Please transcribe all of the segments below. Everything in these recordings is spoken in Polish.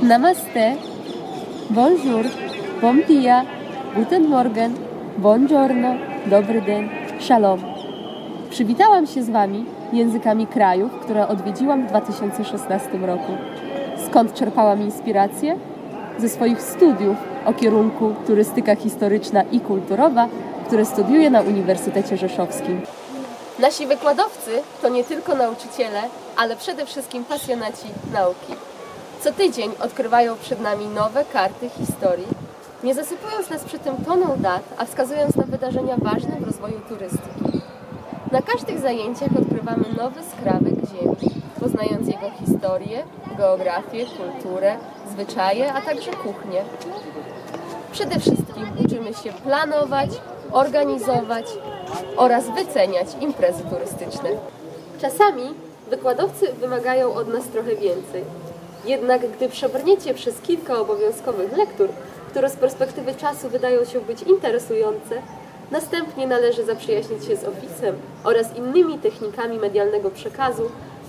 Namaste, bonjour, bom dia, guten morgen, buongiorno, dobry dzień, shalom. Przywitałam się z Wami językami krajów, które odwiedziłam w 2016 roku. Skąd czerpałam inspirację? Ze swoich studiów o kierunku turystyka historyczna i kulturowa, które studiuję na Uniwersytecie Rzeszowskim. Nasi wykładowcy to nie tylko nauczyciele, ale przede wszystkim pasjonaci nauki. Co tydzień odkrywają przed nami nowe karty historii, nie zasypując nas przy tym toną dat, a wskazując na wydarzenia ważne w rozwoju turystyki. Na każdych zajęciach odkrywamy nowy skrawek ziemi, poznając jego historię, geografię, kulturę, zwyczaje, a także kuchnię. Przede wszystkim uczymy się planować, organizować oraz wyceniać imprezy turystyczne. Czasami wykładowcy wymagają od nas trochę więcej. Jednak gdy przebrniecie przez kilka obowiązkowych lektur, które z perspektywy czasu wydają się być interesujące, następnie należy zaprzyjaźnić się z opisem oraz innymi technikami medialnego przekazu,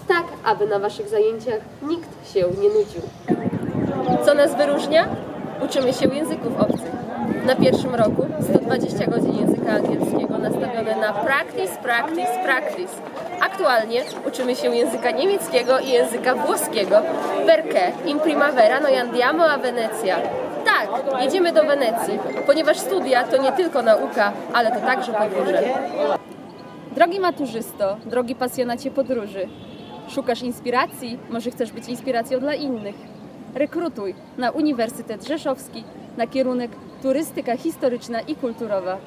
tak aby na Waszych zajęciach nikt się nie nudził. Co nas wyróżnia? Uczymy się języków obcych. Na pierwszym roku 120 godzin języka angielskiego nastawione na practice, practice, practice. Aktualnie uczymy się języka niemieckiego i języka włoskiego. Perché in primavera noi andiamo a Venezia. Tak, jedziemy do Wenecji, ponieważ studia to nie tylko nauka, ale to także podróże. Drogi maturzysto, drogi pasjonacie podróży, szukasz inspiracji? Może chcesz być inspiracją dla innych? Rekrutuj na Uniwersytet Rzeszowski na kierunek turystyka historyczna i kulturowa.